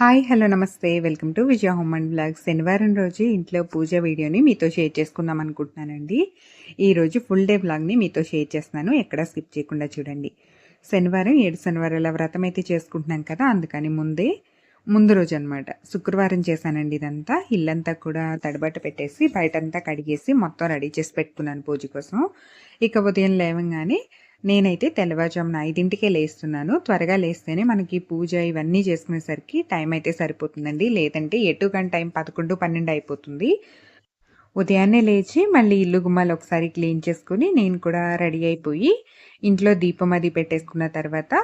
Hi hello నమస్తే. Welcome to Vijaya home and blog శనివారం రోజు ఇంట్లో పూజ వీడియోని మీతో షేర్ చేసుకుందాం అనుకుంటున్నానండి. ఈరోజు ఫుల్ డే బ్లాగ్ని మీతో షేర్ చేస్తున్నాను. ఎక్కడ స్కిప్ చేయకుండా చూడండి. శనివారం ఏడు శనివారాల వ్రతం అయితే చేసుకుంటున్నాం కదా అందుకని ముందే ముందు రోజు అనమాట శుక్రవారం చేశానండి ఇదంతా. ఇల్లంతా కూడా తడిబట్ట పెట్టేసి బయటంతా కడిగేసి మొత్తం రెడీ చేసి పెట్టుకున్నాను పూజ కోసం. ఇక ఉదయం లేవంగానే నేనైతే తెల్లవారుజామున ఐదింటికే లేస్తున్నాను. త్వరగా లేస్తేనే మనకి పూజ ఇవన్నీ చేసుకునేసరికి టైం అయితే సరిపోతుందండి. లేదంటే ఎటు గంట టైం పదకొండు పన్నెండు అయిపోతుంది. ఉదయాన్నే లేచి మళ్ళీ ఇల్లు గుమ్మాలు ఒకసారి క్లీన్ చేసుకుని నేను కూడా రెడీ అయిపోయి ఇంట్లో దీపం అది పెట్టేసుకున్న తర్వాత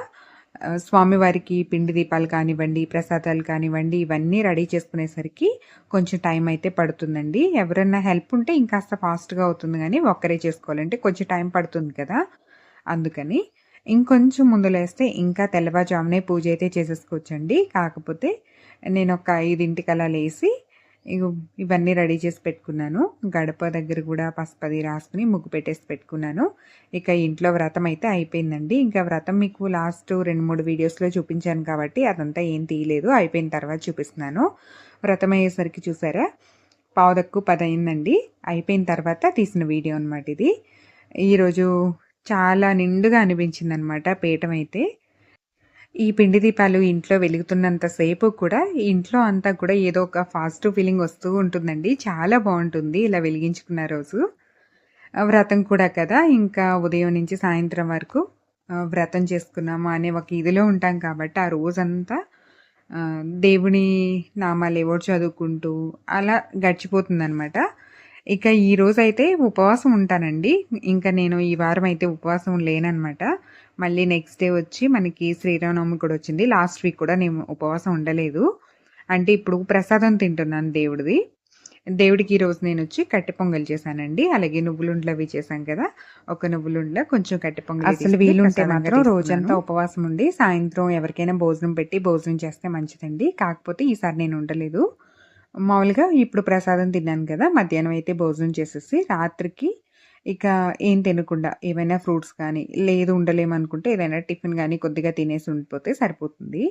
స్వామివారికి పిండి దీపాలు కానివ్వండి ప్రసాదాలు కానివ్వండి ఇవన్నీ రెడీ చేసుకునేసరికి కొంచెం టైం అయితే పడుతుందండి. ఎవరన్నా హెల్ప్ ఉంటే ఇంకాస్త ఫాస్ట్గా అవుతుంది కానీ ఒక్కరే చేసుకోవాలంటే కొంచెం టైం పడుతుంది కదా. అందుకని ఇంకొంచెం ముందు లేస్తే ఇంకా తెల్లవారుజామునే పూజ అయితే చేసేసుకోవచ్చండి. కాకపోతే నేను ఒక ఐదింటికలా లేచి ఇవన్నీ రెడీ చేసి పెట్టుకున్నాను. గడప దగ్గర కూడా పసుపది రాసుకుని ముగ్గు పెట్టేసి పెట్టుకున్నాను. ఇక ఇంట్లో వ్రతం అయితే అయిపోయిందండి. ఇంకా వ్రతం మీకు లాస్ట్ రెండు మూడు వీడియోస్లో చూపించాను కాబట్టి అదంతా ఏం తీయలేదు. అయిపోయిన తర్వాత చూపిస్తున్నాను. వ్రతం అయ్యేసరికి చూసారా? పావుదక్కు పది అయిందండి అయిపోయిన తర్వాత తీసిన వీడియో అనమాట ఇది. ఈరోజు చాలా నిండుగా అనిపించింది అనమాట పీఠం అయితే ఈ పిండి దీపాలు ఇంట్లో వెలుగుతున్నంతసేపు కూడా ఇంట్లో అంతా కూడా ఏదో ఒక ఫాస్ట్ ఫీలింగ్ వస్తూ ఉంటుందండి. చాలా బాగుంటుంది ఇలా వెలిగించుకున్న రోజు. వ్రతం కూడా కదా. ఇంకా ఉదయం నుంచి సాయంత్రం వరకు వ్రతం చేసుకున్నాము అనే ఒక ఇదిలో ఉంటాం కాబట్టి ఆ రోజంతా దేవుని నామాలు ఎవరు చదువుకుంటూ అలా గడిచిపోతుంది అనమాట ఇక ఈ రోజు అయితే ఉపవాసం ఉంటానండి. ఇంకా నేను ఈ వారం అయితే ఉపవాసం లేననమాట మళ్ళీ నెక్స్ట్ డే వచ్చి మనకి శ్రీరామనవమి కూడా వచ్చింది. లాస్ట్ వీక్ కూడా నేను ఉపవాసం ఉండలేదు. అంటే ఇప్పుడు ప్రసాదం తింటున్నాను దేవుడిది. దేవుడికి ఈరోజు నేను వచ్చి కట్టె పొంగల్ చేశానండి. అలాగే నువ్వులుండ్లు అవి చేశాను కదా. ఒక నువ్వులుండ్ల కొంచెం కట్టె పొంగల్ అసలు వీలుంటే మాత్రం రోజంతా ఉపవాసం ఉండి సాయంత్రం ఎవరికైనా భోజనం పెట్టి భోజనం చేస్తే మంచిదండి. కాకపోతే ఈసారి నేను ఉండలేదు. మామూలుగా ఇప్పుడు ప్రసాదం తిన్నాను కదా మధ్యాహ్నం అయితే భోజనం చేసేసి రాత్రికి ఇక ఏం తినకుండా ఏమైనా ఫ్రూట్స్ కానీ లేదు ఉండలేమనుకుంటే ఏదైనా టిఫిన్ కానీ కొద్దిగా తినేసి ఉండిపోతే సరిపోతుంది.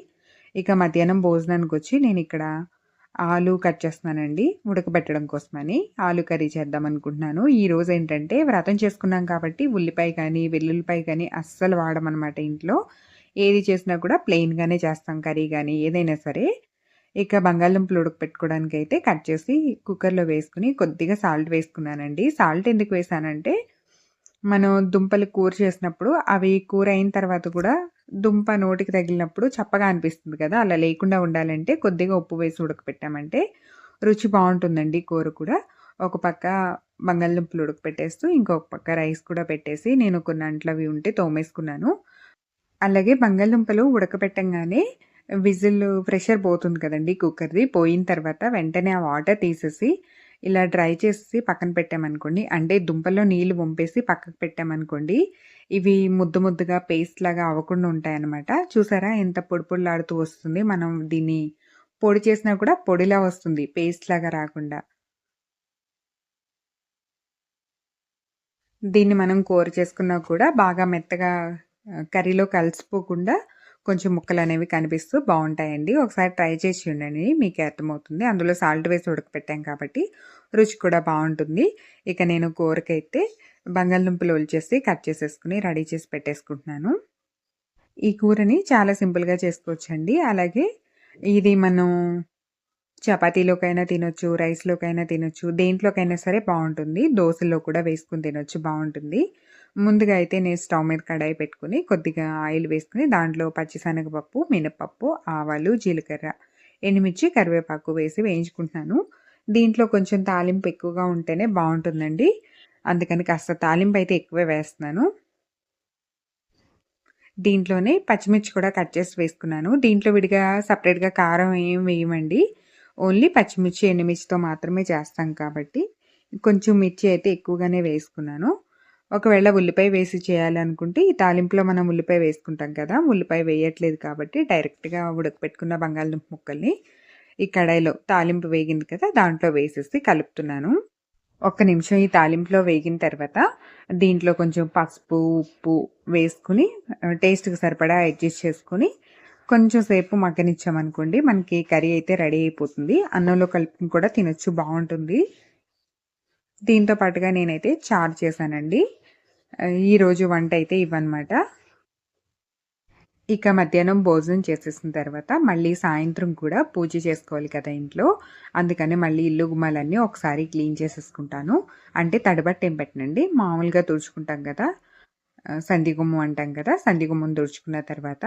ఇక మధ్యాహ్నం భోజనానికి వచ్చి నేను ఇక్కడ ఆలు కట్ చేస్తున్నానండి ఉడకబెట్టడం కోసమని ఆలు కర్రీ చేద్దాం అనుకుంటున్నాను. ఈరోజు ఏంటంటే వ్రతం చేసుకున్నాం కాబట్టి ఉల్లిపాయ కానీ వెల్లుల్లిపాయ కానీ అస్సలు వాడమన్నమాట ఇంట్లో. ఏది చేసినా కూడా ప్లెయిన్గానే చేస్తాం కర్రీ కానీ ఏదైనా సరే. ఇక బంగాళదుంపలు ఉడకపెట్టుకోవడానికి అయితే కట్ చేసి కుక్కర్లో వేసుకుని కొద్దిగా సాల్ట్ వేసుకున్నానండి. సాల్ట్ ఎందుకు వేసానంటే మనం దుంపలు కూర చేసినప్పుడు అవి కూర అయిన తర్వాత కూడా దుంప నోటికి తగిలినప్పుడు చప్పగా అనిపిస్తుంది కదా అలా లేకుండా ఉండాలంటే కొద్దిగా ఉప్పు వేసి ఉడకపెట్టామంటే రుచి బాగుంటుందండి కూర కూడా. ఒక పక్క బంగాళదుంపలు ఉడకపెట్టేస్తూ ఇంకొక పక్క రైస్ కూడా పెట్టేసి నేను కొన్ని అంట్లవి ఉంటే తోమేసుకున్నాను. అలాగే బంగాళదుంపలు ఉడకపెట్టంగానే విజిల్ ప్రెషర్ పోతుంది కదండి కుక్కర్ది. పోయిన తర్వాత వెంటనే ఆ వాటర్ తీసేసి ఇలా డ్రై చేసి పక్కన పెట్టామనుకోండి అంటే దుంపల్లో నీళ్ళు వంపేసి పక్కకు పెట్టామనుకోండి ఇవి ముద్దు ముద్దుగా పేస్ట్ లాగా అవ్వకుండా ఉంటాయన్నమాట. చూసారా ఎంత పొడి పొడిలాడుతూ వస్తుంది. మనం దీన్ని పొడి చేసినా కూడా పొడిలా వస్తుంది పేస్ట్ లాగా రాకుండా. దీన్ని మనం కూర చేసుకున్నా కూడా బాగా మెత్తగా కర్రీలో కలిసిపోకుండా కొంచెం ముక్కలు అనేవి కనిపిస్తూ బాగుంటాయండి. ఒకసారి ట్రై చేసి ఉండండి మీకు అర్థమవుతుంది. అందులో సాల్ట్ వేసి ఉడకపెట్టాం కాబట్టి రుచి కూడా బాగుంటుంది. ఇక నేను కూరకైతే బంగాళదుంపలు ఒలిచేసి కట్ చేసేసుకుని రెడీ చేసి పెట్టేసుకుంటున్నాను. ఈ కూరని చాలా సింపుల్గా చేసుకోవచ్చండి. అలాగే ఇది మనం చపాతీలోకైనా తినొచ్చు రైస్లోకైనా తినొచ్చు దేంట్లోకైనా సరే బాగుంటుంది. దోశలో కూడా వేసుకుని తినొచ్చు బాగుంటుంది. ముందుగా అయితే నేను స్టవ్ మీద కడాయి పెట్టుకుని కొద్దిగా ఆయిల్ వేసుకుని దాంట్లో పచ్చిశనగపప్పు మినపప్పు ఆవాలు జీలకర్ర ఎండుమిర్చి కరివేపాకు వేసి వేయించుకుంటున్నాను. దీంట్లో కొంచెం తాలింపు ఎక్కువగా ఉంటేనే బాగుంటుందండి. అందుకని కాస్త తాలింపు అయితే ఎక్కువే వేస్తున్నాను. దీంట్లోనే పచ్చిమిర్చి కూడా కట్ చేసి వేసుకున్నాను. దీంట్లో విడిగా సపరేట్గా కారం ఏం వేయమండి. ఓన్లీ పచ్చిమిర్చి ఎండుమిర్చితో మాత్రమే చేస్తాం కాబట్టి కొంచెం మిర్చి అయితే ఎక్కువగానే వేసుకున్నాను. ఒకవేళ ఉల్లిపాయ వేసి చేయాలనుకుంటే ఈ తాలింపులో మనం ఉల్లిపాయ వేసుకుంటాం కదా ఉల్లిపాయ వేయట్లేదు కాబట్టి డైరెక్ట్గా ఉడకపెట్టుకున్న బంగాళదుంప ముక్కల్ని ఈ కడాయిలో తాలింపు వేగింది కదా దాంట్లో వేసేసి కలుపుతున్నాను. ఒక్క నిమిషం ఈ తాలింపులో వేగిన తర్వాత దీంట్లో కొంచెం పసుపు ఉప్పు వేసుకుని టేస్ట్కి సరిపడా అడ్జస్ట్ చేసుకుని కొంచెం సేపు మగ్గనిచ్చామనుకోండి మనకి కర్రీ అయితే రెడీ అయిపోతుంది. అన్నంలో కలుపుకుని కూడా తినొచ్చు బాగుంటుంది. దీంతో పాటుగా నేనైతే చారు చేశానండి. ఈరోజు వంట అయితే ఇవన్నమాట ఇక మధ్యాహ్నం భోజనం చేసేసిన తర్వాత మళ్ళీ సాయంత్రం కూడా పూజ చేసుకోవాలి కదా ఇంట్లో. అందుకని మళ్ళీ ఇల్లు గుమ్మాలన్నీ ఒకసారి క్లీన్ చేసేసుకుంటాను. అంటే తడబట్టి ఏం పెట్టనండి. మామూలుగా తుడుచుకుంటాం కదా. సంధిగుమ్మం అంటాం కదా. సంధిగుమ్మం తుడుచుకున్న తర్వాత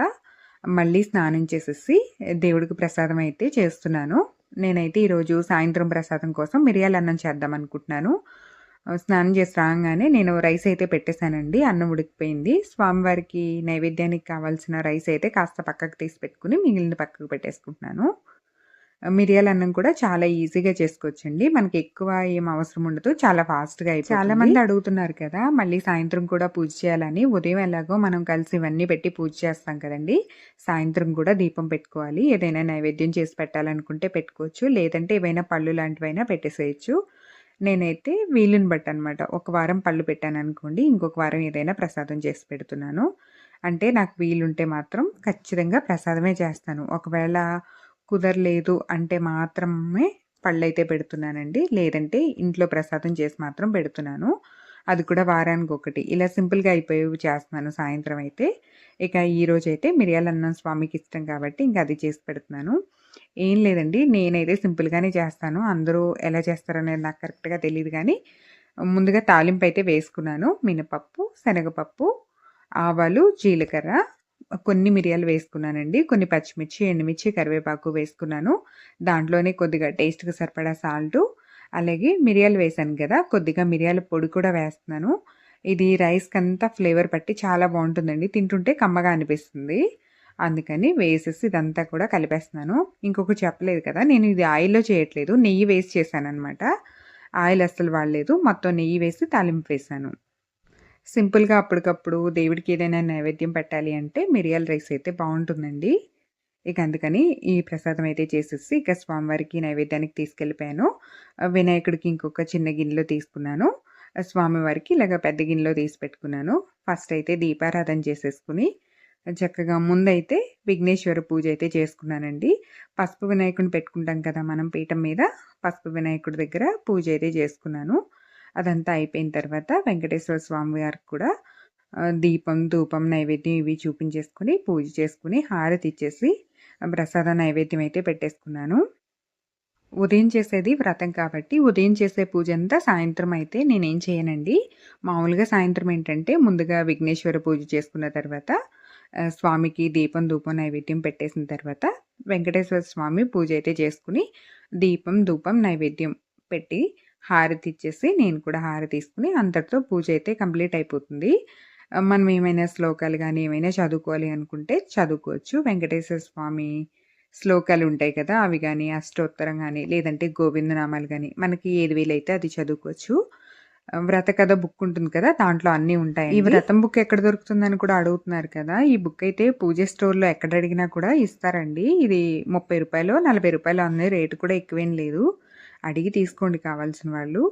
మళ్ళీ స్నానం చేసేసి దేవుడికి ప్రసాదం అయితే చేస్తున్నాను. నేనైతే ఈరోజు సాయంత్రం ప్రసాదం కోసం మిరియాల అన్నం చేద్దాం అనుకుంటున్నాను. స్నానం చేసి రాగానే నేను రైస్ అయితే పెట్టేశానండి. అన్నం ఉడికిపోయింది. స్వామివారికి నైవేద్యానికి కావాల్సిన రైస్ అయితే కాస్త పక్కకు తీసి పెట్టుకుని మిగిలిన పక్కకు పెట్టేసుకుంటున్నాను. మిరియాల అన్నం కూడా చాలా ఈజీగా చేసుకోవచ్చండి. మనకి ఎక్కువ ఏం అవసరం ఉండదు. చాలా ఫాస్ట్గా అయిపోయి చాలా మంది అడుగుతున్నారు కదా మళ్ళీ సాయంత్రం కూడా పూజ చేయాలని. ఉదయం ఎలాగో మనం కలిసి ఇవన్నీ పెట్టి పూజ చేస్తాం కదండి. సాయంత్రం కూడా దీపం పెట్టుకోవాలి. ఏదైనా నైవేద్యం చేసి పెట్టాలనుకుంటే పెట్టుకోవచ్చు. లేదంటే ఏవైనా పళ్ళు లాంటివైనా పెట్టేసేయచ్చు. నేనైతే వీలుని బట్టి అనమాట ఒక వారం పళ్ళు పెట్టాను అనుకోండి ఇంకొక వారం ఏదైనా ప్రసాదం చేసి పెడుతున్నాను. అంటే నాకు వీలుంటే మాత్రం ఖచ్చితంగా ప్రసాదమే చేస్తాను. ఒకవేళ కుదరలేదు అంటే మాత్రమే పళ్ళైతే పెడుతున్నానండి. లేదంటే ఇంట్లో ప్రసాదం చేసి మాత్రం పెడుతున్నాను. అది కూడా వారానికి ఒకటి ఇలా సింపుల్గా అయిపోయేవి చేస్తున్నాను సాయంత్రం అయితే. ఇక ఈరోజు అయితే మిరియాల అన్నం స్వామికి ఇష్టం కాబట్టి ఇంకా అది చేసి పెడుతున్నాను. ఏం లేదండి. నేనైతే సింపుల్గానే చేస్తాను. అందరూ ఎలా చేస్తారనేది నాకు కరెక్ట్గా తెలియదు కానీ ముందుగా తాలింపు అయితే వేసుకున్నాను. మినపప్పు శనగపప్పు ఆవాలు జీలకర్ర కొన్ని మిరియాలు వేసుకున్నానండి. కొన్ని పచ్చిమిర్చి ఎండుమిర్చి కరివేపాకు వేసుకున్నాను. దాంట్లోనే కొద్దిగా టేస్ట్కి సరిపడా సాల్టు అలాగే మిరియాలు వేసాను కదా కొద్దిగా మిరియాల పొడి కూడా వేస్తున్నాను. ఇది రైస్కి అంతా ఫ్లేవర్ పట్టి చాలా బాగుంటుందండి. తింటుంటే కమ్మగా అనిపిస్తుంది. అందుకని వేసేసి ఇదంతా కూడా కలిపేస్తున్నాను. ఇంకొకటి చెప్పలేదు కదా నేను ఇది ఆయిల్లో చేయట్లేదు. నెయ్యి వేసి చేశాను అనమాట ఆయిల్ అస్సలు వాడలేదు. మొత్తం నెయ్యి వేసి తాలింపు వేసాను. సింపుల్గా అప్పటికప్పుడు దేవుడికి ఏదైనా నైవేద్యం పెట్టాలి అంటే మిరియాల రైస్ అయితే బాగుంటుందండి ఇక అందుకని ఈ ప్రసాదం అయితే చేసేసి ఇక స్వామివారికి నైవేద్యానికి తీసుకెళ్ళిపోయాను. వినాయకుడికి ఇంకొక చిన్న గిన్నెలో తీసుకున్నాను. స్వామివారికి ఇలాగ పెద్ద గిన్నెలో తీసి పెట్టుకున్నాను. ఫస్ట్ అయితే దీపారాధన చేసేసుకుని చక్కగా ముందైతే విఘ్నేశ్వర పూజ అయితే చేసుకున్నానండి. పసుపు వినాయకుడిని పెట్టుకుంటాం కదా మనం పీఠం మీద పసుపు వినాయకుడి దగ్గర పూజ అయితే చేసుకున్నాను. అదంతా అయిపోయిన తర్వాత వెంకటేశ్వర స్వామి గారికి కూడా దీపం ధూపం నైవేద్యం ఇవి చూపించేసుకుని పూజ చేసుకుని హారతి ఇచ్చేసి ప్రసాద నైవేద్యం అయితే పెట్టేసుకున్నాను. ఉదయం చేసేది వ్రతం కాబట్టి ఉదయం చేసే పూజ అంతా సాయంత్రం అయితే నేనేం చేయనండి. మామూలుగా సాయంత్రం ఏంటంటే ముందుగా విఘ్నేశ్వర పూజ చేసుకున్న తర్వాత స్వామికి దీపం ధూపం నైవేద్యం పెట్టేసిన తర్వాత వెంకటేశ్వర స్వామి పూజ అయితే చేసుకుని దీపం ధూపం నైవేద్యం పెట్టి హారతి ఇచ్చేసి నేను కూడా హారతి తీసుకుని అంతటితో పూజ అయితే కంప్లీట్ అయిపోతుంది. మనం ఏమైనా శ్లోకాలు కానీ ఏమైనా చదువుకోవాలి అనుకుంటే చదువుకోవచ్చు. వెంకటేశ్వర స్వామి శ్లోకాలు ఉంటాయి కదా అవి కానీ అష్టోత్తరం కానీ లేదంటే గోవిందనామాలు కానీ మనకి ఏది వీలైతే అది చదువుకోవచ్చు. వ్రత కథ బుక్ ఉంటుంది కదా దాంట్లో అన్నీ ఉంటాయి ఈ వ్రతం బుక్ ఎక్కడ దొరుకుతుందని కూడా అడుగుతున్నారు కదా ఈ బుక్ అయితే పూజ స్టోర్లో ఎక్కడ అడిగినా కూడా ఇస్తారండి. ఇది ముప్పై రూపాయలు నలభై రూపాయలు అనే రేటు కూడా ఎక్కువేం లేదు. అడిగి తీసుకోండి కావాల్సిన వాళ్ళు.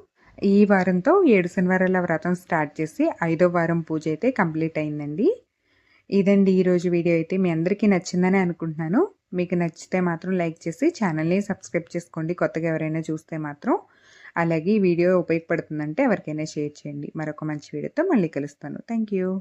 ఈ వారంతో ఏడు శనివారాల వ్రతం స్టార్ట్ చేసి ఐదో వారం పూజ అయితే కంప్లీట్ అయిందండి. ఇదండి ఈరోజు వీడియో అయితే మీ అందరికీ నచ్చిందని అనుకుంటున్నాను. మీకు నచ్చితే మాత్రం లైక్ చేసి ఛానల్ని సబ్స్క్రైబ్ చేసుకోండి. కొత్తగా ఎవరైనా చూస్తే మాత్రం అలాగే ఈ వీడియో ఉపయోగపడుతుందంటే ఎవరికైనా షేర్ చేయండి. మరొక మంచి వీడియోతో మళ్ళీ కలుస్తాను. Thank you.